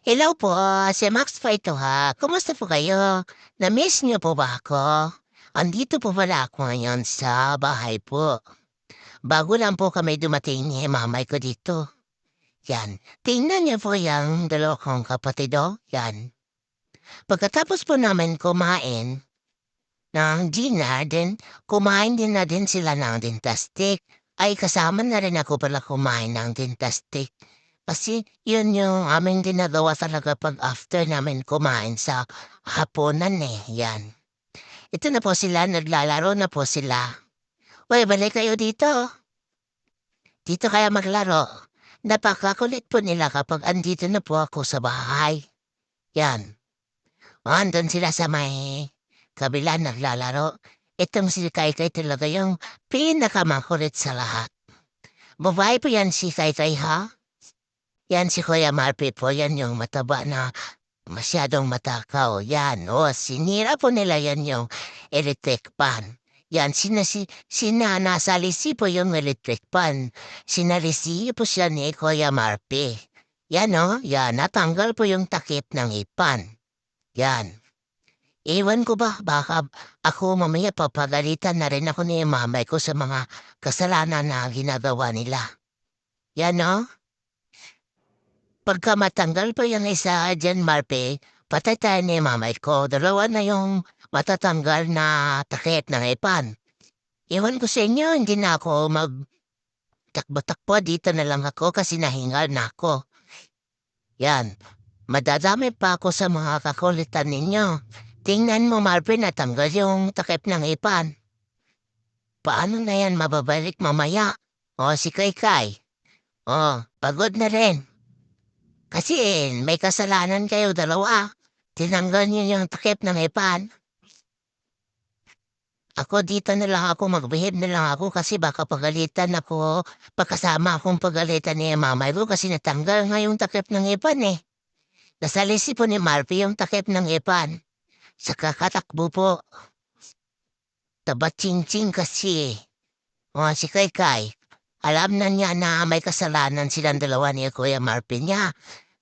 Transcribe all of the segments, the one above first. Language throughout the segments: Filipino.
Hello po, si Max pa ito ha. Kumusta po kayo? Na-miss niyo po ba ako? Andito po pala ako ngayon sa bahay po. Bago lang po kami dumating ni mamay ko dito. Yan. Tingnan niyo po yung dalawa kong kapatid oh. Yan. Pagkatapos po namin kumain ng dinner, din kumain din na din sila ng dintastic. Ay kasama na rin ako pala kumain ng dintastic. Kasi yun yung aming ginagawa talaga pag after namin kumain sa hapunan eh. Yan. Ito na po sila, naglalaro na po sila. Uy, balik kayo dito. Dito kaya maglaro. Napakakulit po nila kapag andito na po ako sa bahay. Yan. Andun sila sa may kabila naglalaro. Itong si Kai Kai talaga yung pinakamakulit sa lahat. Babae po yan si Kai Kai ha? Yan si Kuya Marpi po, yan yung mataba na masyadong matakaw. Yan, o, sinira po nila yan yung electric pan. Yan, sinasi, sinanasalisi po yung electric pan. Sinalisi po siya ni Kuya Marpi. Yan o, yan, natanggal po yung takip ng ipan. Yan. Iwan ko ba, baka ako mamaya papagalitan na rin ako ni mamay ko sa mga kasalanan na ginagawa nila. Yan o. Pagka matanggal pa yung isa dyan, Marpe, patay tayo ni mamay ko. Dalawa na yung matatanggal na takip ng ipan. Iwan ko sa inyo, hindi na ako mag takbo-takbo. Dito na lang ako kasi nahingal na ako. Yan. Madadami pa ako sa mga kakulitan ninyo. Tingnan mo, Marpe, natanggal yung takip ng ipan. Paano na yan mababalik mamaya? O, si Kay Kay. O, pagod na rin. Kasi eh, may kasalanan kayo dalawa. Tinanggal niyo yung takip ng ipan. Ako dito na lang ako, mag-behave na lang ako kasi baka pagalitan ako, pagkasama akong pagalitan ni mamay ko kasi natanggal nga yung takip ng ipan eh. Nasalisi po ni Marpy yung takip ng ipan. Sa kakatakbo po. Tabat-ching-ching kasi eh. O si Kay Kay, alam na niya na may kasalanan silang dalawa ni Kuya Marpy niya.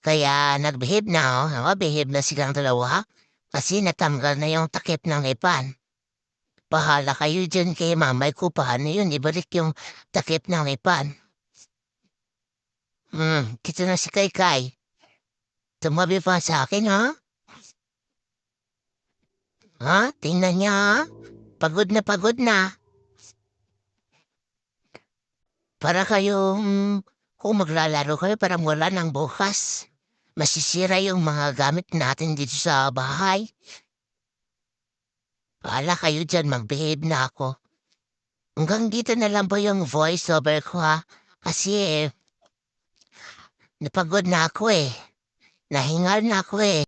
Kaya nag-behave na, oh. behave na silang dalawa. Kasi natanggal na yung takip ng ipan. Bahala kayo dyan kay mamay ko paano yun. Ibalik yung takip ng ipan. Hmm, dito na si Kay Kay. Tumabi pa sa akin, ha? Ha? Tingnan niya, ha? Pagod na pagod na. Para kayong kung maglalaro kayo parang wala ng bukas. Masisira yung mga gamit natin dito sa bahay. Pala kayo dyan, mag-behave na ako. Hanggang dito na lang po yung voice over ko ha. Kasi eh, napagod na ako eh. Nahingal na ako eh.